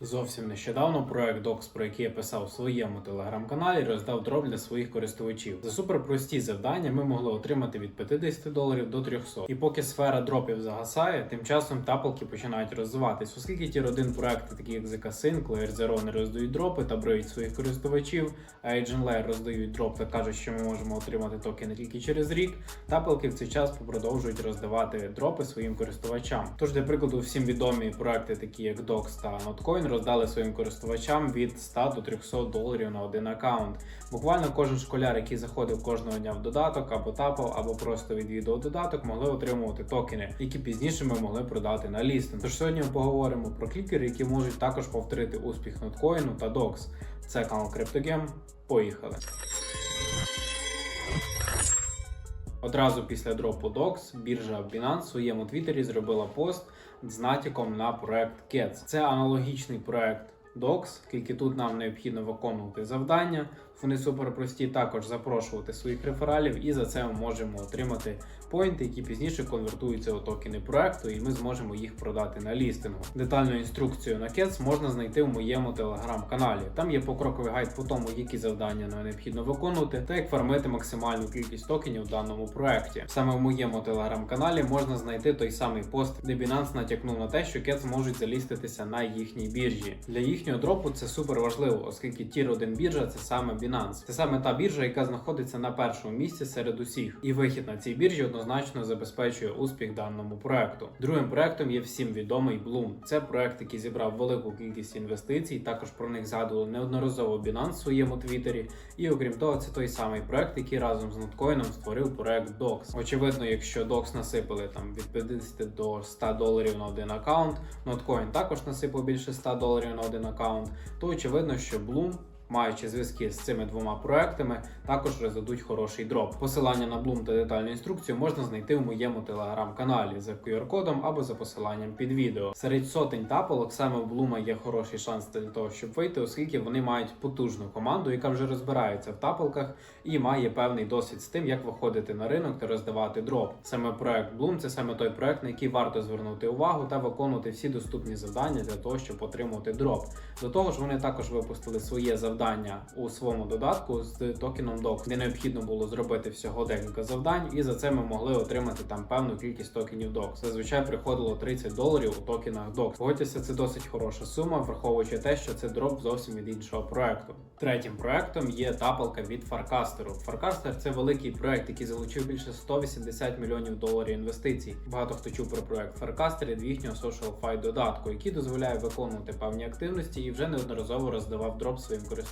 Зовсім нещодавно проект Docs, про який я писав у своєму телеграм-каналі, роздав дроп для своїх користувачів. За суперпрості завдання ми могли отримати від 50 доларів до 300. І поки сфера дропів загасає, тим часом тапалки починають розвиватись, оскільки ті родин проекти, такі як ZK Sync, Layer Zero не роздають дропи та бриють своїх користувачів, а Agent Layer роздають дроп та кажуть, що ми можемо отримати токени тільки через рік. Тапалки в цей час продовжують роздавати дропи своїм користувачам. Тож, для прикладу, всім відомі проекти, такі як Docs та Notcoin, роздали своїм користувачам від 100 до 300 доларів на один аккаунт. Буквально кожен школяр, який заходив кожного дня в додаток або тапав, або просто відвідував додаток, могли отримувати токени, які пізніше ми могли продати на лістинг. Тож сьогодні ми поговоримо про клікери, які можуть також повторити успіх Notcoin та Docs. Це канал CryptoGame. Поїхали! Одразу після дропу Docs біржа Binance в своєму твіттері зробила пост з натяком на проект CATS. Це аналогічний проект Docs, тільки тут нам необхідно виконувати завдання. Вони супер прості, також запрошувати своїх рефералів, і за це ми можемо отримати поінти, які пізніше конвертуються у токени проекту, і ми зможемо їх продати на лістингу. Детальну інструкцію на CATS можна знайти в моєму телеграм-каналі. Там є покроковий гайд по тому, які завдання нам необхідно виконувати, та як фармити максимальну кількість токенів в даному проекті. Саме в моєму телеграм-каналі можна знайти той самий пост, де Binance натякнув на те, що CATS можуть заліститися на їхній біржі. Для їхнього дропу це супер важливо, оскільки Tier 1 біржа це саме Binance. Це саме та біржа, яка знаходиться на першому місці серед усіх, і вихід на цій біржі однозначно забезпечує успіх даному проекту. Другим проектом є всім відомий Bloom. Це проект, який зібрав велику кількість інвестицій. Також про них згадували неодноразово Binance в своєму твіттері. І окрім того, це той самий проект, який разом з Notcoin створив проект Docs. Очевидно, якщо Docs насипали там від 50 до 100 доларів на один аккаунт, Notcoin також насипав більше 100 доларів на один аккаунт, то очевидно, що Bloom Маючи зв'язки з цими двома проектами, також роздадуть хороший дроп. Посилання на Bloom та детальну інструкцію можна знайти в моєму телеграм-каналі за QR-кодом або за посиланням під відео. Серед сотень тапалок саме в Bloom є хороший шанс для того, щоб вийти, оскільки вони мають потужну команду, яка вже розбирається в тапалках і має певний досвід з тим, як виходити на ринок та роздавати дроп. Саме проект Bloom – це саме той проект, на який варто звернути увагу та виконувати всі доступні завдання для того, щоб отримати дроп. До того ж, вони також випустили своє завдання у своєму додатку з токеном DOC, де необхідно було зробити всього декілька завдань, і за це ми могли отримати там певну кількість токенів DOC. Зазвичай приходило 30 доларів у токенах DOC. Погодьтеся, це досить хороша сума, враховуючи те, що це дроп зовсім від іншого проекту. Третім проектом є тапалка від Farcaster. Farcaster – це великий проект, який залучив більше 180 мільйонів доларів інвестицій. Багато хто чув про проект Farcaster від їхнього Social Fi додатку, який дозволяє виконувати певні активності і вже неодноразово роздавав дроп своїм користувачам.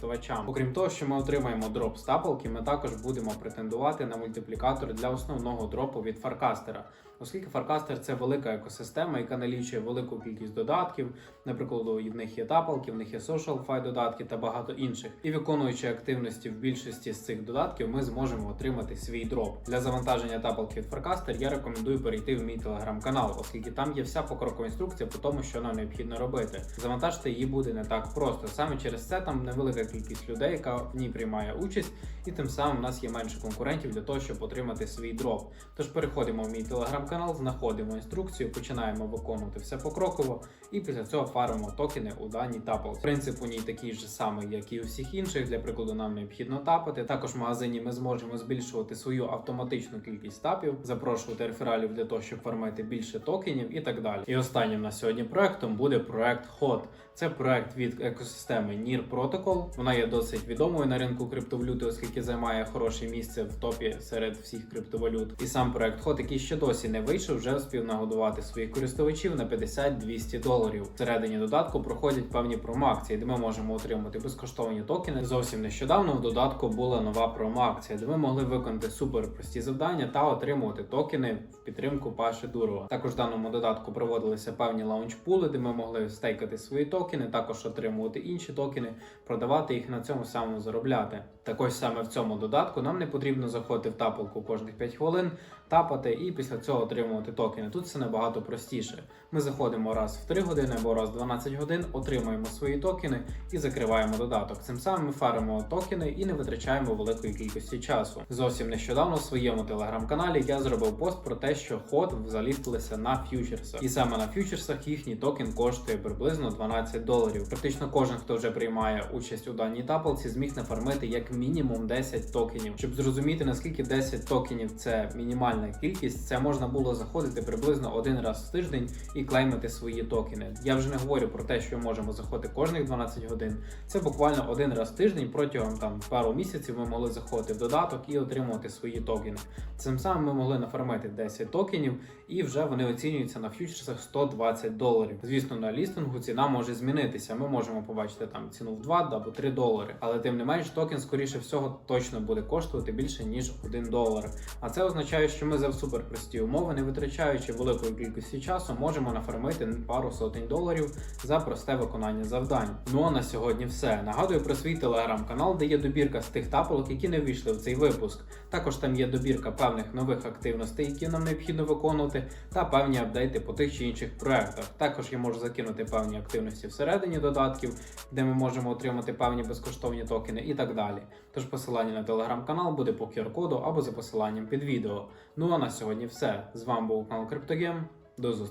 Окрім того, що ми отримаємо дроп з тапалки, ми також будемо претендувати на мультиплікатор для основного дропу від Farcaster. Оскільки Farcaster – це велика екосистема, яка налічує велику кількість додатків. Наприклад, в них є тапалки, в них є social fi додатки та багато інших. І виконуючи активності в більшості з цих додатків, ми зможемо отримати свій дроп. Для завантаження тапалки від Farcaster я рекомендую перейти в мій телеграм-канал, оскільки там є вся покрокова інструкція по тому, що нам необхідно робити. Завантажити її буде не так просто. Саме через це там невелика кількість людей, яка в ній приймає участь, і тим самим у нас є менше конкурентів для того, щоб отримати свій дроп. Тож переходимо в мій телеграм-канал, знаходимо інструкцію, починаємо виконувати все покроково, і після цього фармимо токени у даній тапалці. Принцип у ній такий же самий, як і у всіх інших. Для прикладу, нам необхідно тапати. Також в магазині ми зможемо збільшувати свою автоматичну кількість тапів, запрошувати рефералів для того, щоб фармити більше токенів і так далі. І останнім на сьогодні проектом буде проект HOT. Це проект від екосистеми NIR Protocol. Вона є досить відомою на ринку криптовалюти, оскільки займає хороше місце в топі серед всіх криптовалют. І сам проект HOT, який ще досі не вийшов, вже встиг нагодувати своїх користувачів на 50-200 доларів. Всередині додатку проходять певні промо-акції, де ми можемо отримати безкоштовні токени. Зовсім нещодавно в додатку була нова промо-акція, де ми могли виконати супер прості завдання та отримувати токени в підтримку Паші Дурова. Також в даному додатку проводилися певні лаунч-пули, де ми могли стейкати свої токени, також отримувати інші токени, продавати їх на цьому самому заробляти. Також саме в цьому додатку нам не потрібно заходити в тапалку кожних 5 хвилин, тапати і після цього отримувати токени. Тут все набагато простіше. Ми заходимо раз в 3 години або раз в 12 годин, отримуємо свої токени і закриваємо додаток. Цим самим ми фаримо токени і не витрачаємо великої кількості часу. Зовсім нещодавно в своєму телеграм-каналі я зробив пост про те, що ход залістилися на ф'ючерсах, і саме на ф'ючерсах їхній токен коштує приблизно 12 доларів. Практично кожен, хто вже приймає участь у даній тапалці, зміг нафармити як мінімум 10 токенів. Щоб зрозуміти наскільки 10 токенів це мінімальна кількість, це можна було заходити приблизно один раз в тиждень і клеймити свої токени. Я вже не говорю про те, що ми можемо заходити кожних 12 годин. Це буквально один раз в тиждень протягом там пару місяців ми могли заходити в додаток і отримувати свої токени. Цим самим ми могли нафармити 10 токенів, і вже вони оцінюються на фьючерсах 120 доларів. Звісно, на лістингу ціна може змінитися. Ми можемо побачити там ціну в 2 або 3 долари. Але тим не менш, токен, скоріше всього, точно буде коштувати більше ніж 1 долар. А це означає, що ми за суперпрості умови, не витрачаючи великої кількості часу, можемо нафармити пару сотень доларів за просте виконання завдань. Ну а на сьогодні все. Нагадую про свій телеграм-канал, де є добірка з тих тапалок, які не вийшли в цей випуск. Також там є добірка певних нових активностей, які нам необхідно виконувати, та певні апдейти по тих чи інших проектах. Також я можу закинути певні активності всередині додатків, де ми можемо отримати певні безкоштовні токени і так далі. Тож посилання на телеграм-канал буде по QR-коду або за посиланням під відео. Ну а на сьогодні все. З вами був канал Криптогем. До зустрічі.